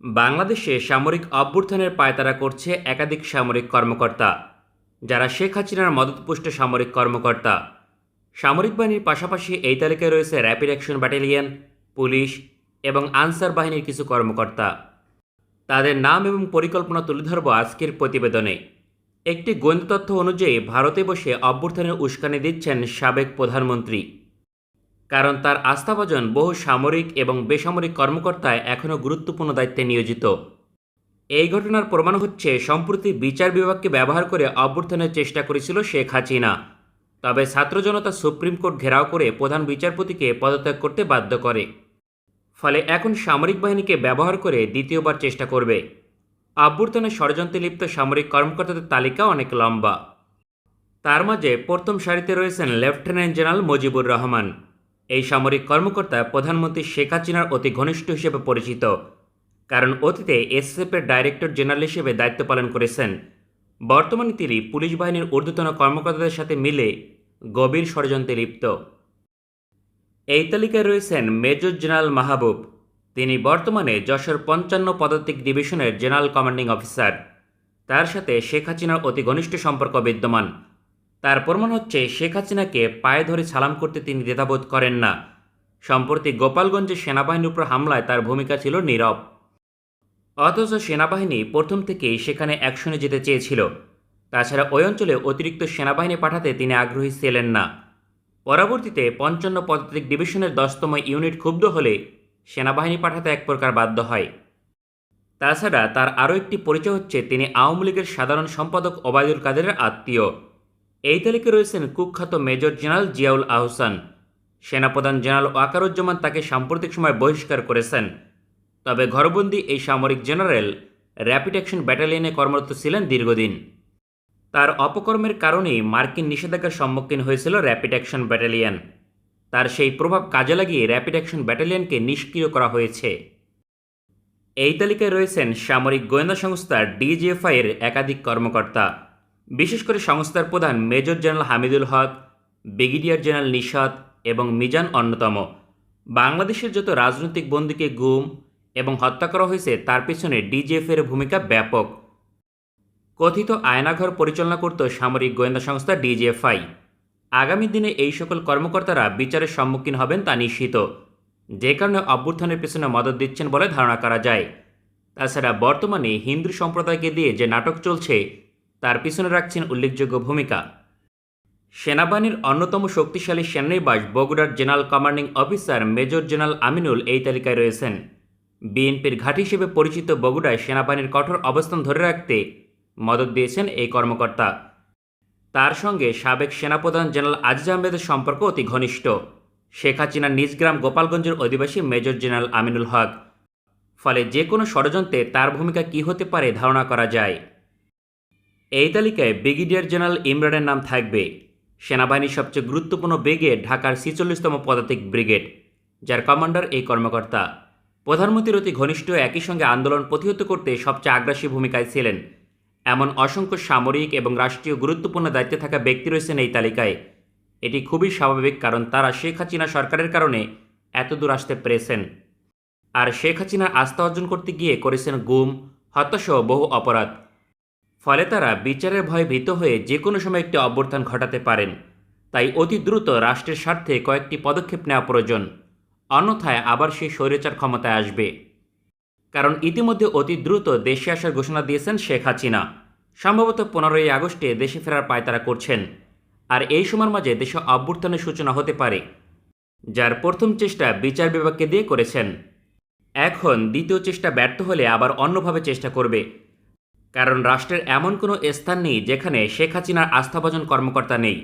বাংলাদেশে সামরিক অভ্যুত্থানের পায়তারা করছে একাধিক সামরিক কর্মকর্তা, যারা শেখ হাসিনার মদতপুষ্ট সামরিক কর্মকর্তা। সামরিক বাহিনীর পাশাপাশি এই তালিকায় রয়েছে র্যাপিড অ্যাকশন ব্যাটালিয়ন পুলিশ এবং আনসার বাহিনীর কিছু কর্মকর্তা। তাদের নাম এবং পরিকল্পনা তুলে ধরব আজকের প্রতিবেদনে। একটি গোয়েন্দা তথ্য অনুযায়ী, ভারতে বসে অভ্যুত্থানের উস্কানি দিচ্ছেন সাবেক প্রধানমন্ত্রী। কারণ তার আস্থাভাজন বহু সামরিক এবং বেসামরিক কর্মকর্তায় এখনও গুরুত্বপূর্ণ দায়িত্বে নিয়োজিত। এই ঘটনার প্রমাণ হচ্ছে, সম্প্রতি বিচার বিভাগকে ব্যবহার করে অভ্যুত্থানের চেষ্টা করেছিল শেখ হাসিনা। তবে ছাত্র জনতা সুপ্রিম কোর্ট ঘেরাও করে প্রধান বিচারপতিকে পদত্যাগ করতে বাধ্য করে। ফলে এখন সামরিক বাহিনীকে ব্যবহার করে দ্বিতীয়বার চেষ্টা করবে। অভ্যুত্থানের ষড়যন্ত্রে লিপ্ত সামরিক কর্মকর্তাদের তালিকা অনেক লম্বা। তার মাঝে প্রথম সারিতে রয়েছেন লেফটেন্যান্ট জেনারেল মুজিবুর রহমান। এই সামরিক কর্মকর্তা প্রধানমন্ত্রী শেখ হাসিনার অতি ঘনিষ্ঠ হিসেবে পরিচিত, কারণ অতীতে এসএসএফের ডাইরেক্টর জেনারেল হিসেবে দায়িত্ব পালন করেছেন। বর্তমানে তিনি পুলিশ বাহিনীর ঊর্ধ্বতন কর্মকর্তাদের সাথে মিলে গভীর ষড়যন্ত্রে লিপ্ত। এই তালিকায় রয়েছেন মেজর জেনারেল মাহবুব। তিনি বর্তমানে যশোর পঞ্চান্ন পদাতিক ডিভিশনের জেনারেল কমান্ডিং অফিসার। তার সাথে শেখ হাসিনার অতি ঘনিষ্ঠ সম্পর্ক বিদ্যমান। তার প্রমাণ হচ্ছে, শেখ হাসিনাকে পায়ে ধরে সালাম করতে তিনি দ্বিধাবোধ করেন না। সম্প্রতি গোপালগঞ্জে সেনাবাহিনীর উপর হামলায় তার ভূমিকা ছিল নীরব। অথচ সেনাবাহিনী প্রথম থেকেই সেখানে অ্যাকশনে যেতে চেয়েছিল। তাছাড়া ওই অঞ্চলে অতিরিক্ত সেনাবাহিনী পাঠাতে তিনি আগ্রহী ছিলেন না। পরবর্তীতে পঞ্চান্ন পদাতিক ডিভিশনের দশতম ইউনিট ক্ষুব্ধ হলে সেনাবাহিনী পাঠাতে এক প্রকার বাধ্য হয়। তাছাড়া তার আরও একটি পরিচয় হচ্ছে, তিনি আওয়ামী লীগের সাধারণ সম্পাদক ওবায়দুল কাদেরের আত্মীয়। এই তালিকায় রয়েছেন কুখ্যাত মেজর জেনারেল জিয়াউল আহসান। সেনাপ্রধান জেনারেল ওয়াকারুজ্জামান তাকে সাম্প্রতিক সময় বহিষ্কার করেছেন। তবে ঘরবন্দি এই সামরিক জেনারেল র্যাপিড অ্যাকশন ব্যাটালিয়নে কর্মরত ছিলেন দীর্ঘদিন। তার অপকর্মের কারণেই মার্কিন নিষেধাজ্ঞার সম্মুখীন হয়েছিল র্যাপিড অ্যাকশন ব্যাটালিয়ন। তার সেই প্রভাব কাজে লাগিয়ে র্যাপিড অ্যাকশন ব্যাটালিয়নকে নিষ্ক্রিয় করা হয়েছে। এই তালিকায় রয়েছেন সামরিক গোয়েন্দা সংস্থা ডিজিএফআই এর একাধিক কর্মকর্তা। বিশেষ করে সংস্থার প্রধান major general Hamidul Haque, brigadier general Nishat এবং মিজান অন্যতম। বাংলাদেশের যত রাজনৈতিক বন্দীকে গুম এবং হত্যা করা হয়েছে, তার পেছনে ডিজিএফ এর ভূমিকা ব্যাপক। কথিত আয়নাঘর পরিচালনা করত সামরিক গোয়েন্দা সংস্থা ডিজিএফআই। আগামী দিনে এই সকল কর্মকর্তারা বিচারের সম্মুখীন হবেন তা নিশ্চিত। যে কারণে অভ্যুত্থানের পেছনে মদত দিচ্ছেন বলে ধারণা করা যায়। তাছাড়া বর্তমানে হিন্দু সম্প্রদায়কে দিয়ে যে নাটক চলছে তার পিছনে রাখছেন উল্লেখযোগ্য ভূমিকা। সেনাবাহিনীর অন্যতম শক্তিশালী সেনানিবাস বগুড়ার general commanding officer major general Aminul এই তালিকায় রয়েছেন। বিএনপির ঘাঁটি হিসেবে পরিচিত বগুড়ায় সেনাবাহিনীর কঠোর অবস্থান ধরে রাখতে মদত দিয়েছেন এই কর্মকর্তা। তার সঙ্গে সাবেক সেনাপ্রধান জেনারেল আজিজ আহমেদের সম্পর্ক অতি ঘনিষ্ঠ। শেখ হাসিনার নিজ গ্রাম গোপালগঞ্জের অধিবাসী মেজর জেনারেল আমিনুল হক। ফলে যে কোনো ষড়যন্ত্রে তার ভূমিকা কী হতে পারে ধারণা করা যায়। এই তালিকায় ব্রিগেডিয়ার জেনারেল ইমরানের নাম থাকবে। সেনাবাহিনীর সবচেয়ে গুরুত্বপূর্ণ ব্রিগেড ঢাকার ছিচল্লিশতম পদাতিক ব্রিগেড, যার কমান্ডার এই কর্মকর্তা। প্রধানমন্ত্রীর অতি ঘনিষ্ঠ একই সঙ্গে আন্দোলন প্রতিহত করতে সবচেয়ে আগ্রাসী ভূমিকায় ছিলেন। এমন অসংখ্য সামরিক এবং রাষ্ট্রীয় গুরুত্বপূর্ণ দায়িত্বে থাকা ব্যক্তি রয়েছেন এই তালিকায়। এটি খুবই স্বাভাবিক কারণ তারা শেখ হাসিনা সরকারের কারণে এতদূর আসতে পেরেছেন। আর শেখ হাসিনার আস্থা অর্জন করতে গিয়ে করেছেন গুম, হত্যাসহ বহু অপরাধ। ফলে তারা বিচারের ভয়ে ভীত হয়ে যে কোনো সময় একটি অভ্যর্থান ঘটাতে পারেন। তাই অতি দ্রুত রাষ্ট্রের স্বার্থে কয়েকটি পদক্ষেপ নেওয়া প্রয়োজন। অন্যথায় আবার সেই স্বৈরাচার ক্ষমতায় আসবে। কারণ ইতিমধ্যে অতি দ্রুত দেশে আসার ঘোষণা দিয়েছেন শেখ হাসিনা। সম্ভবত পনেরোই আগস্টে দেশে ফেরার পায়তারা করছেন। আর এই সময়ের মাঝে দেশে অভ্যুত্থানের সূচনা হতে পারে, যার প্রথম চেষ্টা বিচার বিভাগকে দিয়ে করেছেন। এখন দ্বিতীয় চেষ্টা ব্যর্থ হলে আবার অন্যভাবে চেষ্টা করবে। কারণ রাষ্ট্রের এমন কোনো স্থান নেই যেখানে শেখ হাসিনার আস্থাভাজন কর্মকর্তা নেই।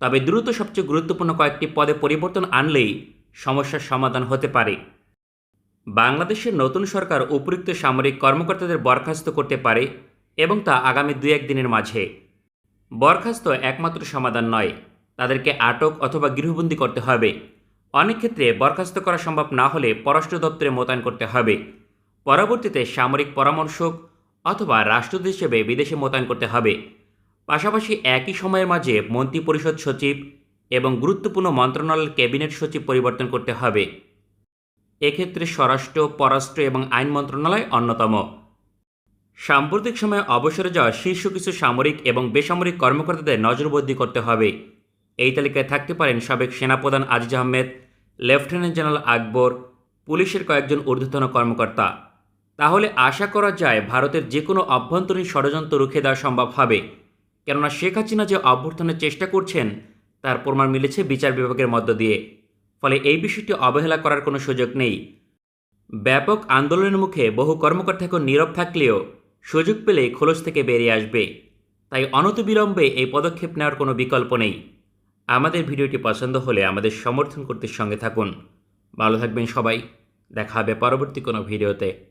তবে দ্রুত সবচেয়ে গুরুত্বপূর্ণ কয়েকটি পদে পরিবর্তন আনলেই সমস্যার সমাধান হতে পারে। বাংলাদেশের নতুন সরকার উপযুক্ত সামরিক কর্মকর্তাদের বরখাস্ত করতে পারে এবং তা আগামী দুই এক দিনের মাঝে। বরখাস্ত একমাত্র সমাধান নয়, তাদেরকে আটক অথবা গৃহবন্দী করতে হবে। অনেক ক্ষেত্রে বরখাস্ত করা সম্ভব না হলে পররাষ্ট্র দপ্তরে মোতায়েন করতে হবে। পরবর্তীতে সামরিক পরামর্শক অথবা রাষ্ট্রদূত হিসেবে বিদেশে মোতায়েন করতে হবে। পাশাপাশি একই সময়ের মাঝে মন্ত্রিপরিষদ সচিব এবং গুরুত্বপূর্ণ মন্ত্রণালয়ের ক্যাবিনেট সচিব পরিবর্তন করতে হবে। এক্ষেত্রে স্বরাষ্ট্র, পররাষ্ট্র এবং আইন মন্ত্রণালয় অন্যতম। সাম্প্রতিক সময়ে অবসরে যাওয়া শীর্ষ কিছু সামরিক এবং বেসামরিক কর্মকর্তাদের নজরবন্দি করতে হবে। এই তালিকায় থাকতে পারেন সাবেক সেনাপ্রধান আজিজ আহমেদ, লেফটেন্যান্ট জেনারেল আকবর, পুলিশের কয়েকজন ঊর্ধ্বতন কর্মকর্তা। তাহলে আশা করা যায় ভারতের যে কোনো অভ্যন্তরীণ ষড়যন্ত্র রুখে দেওয়া সম্ভব হবে। কেননা শেখ হাসিনা যে অভ্যর্থনের চেষ্টা করছেন, তার প্রমাণ মিলেছে বিচার বিভাগের মধ্য দিয়ে। ফলে এই বিষয়টি অবহেলা করার কোনো সুযোগ নেই। ব্যাপক আন্দোলনের মুখে বহু কর্মকর্তা এখন নীরব থাকলেও সুযোগ পেলে খোলস থেকে বেরিয়ে আসবে। তাই অনতিবিলম্বে এই পদক্ষেপ নেওয়ার কোনো বিকল্প নেই। আমাদের ভিডিওটি পছন্দ হলে আমাদের সমর্থন করতে সঙ্গে থাকুন। ভালো থাকবেন সবাই। দেখা হবে পরবর্তী কোনো ভিডিওতে।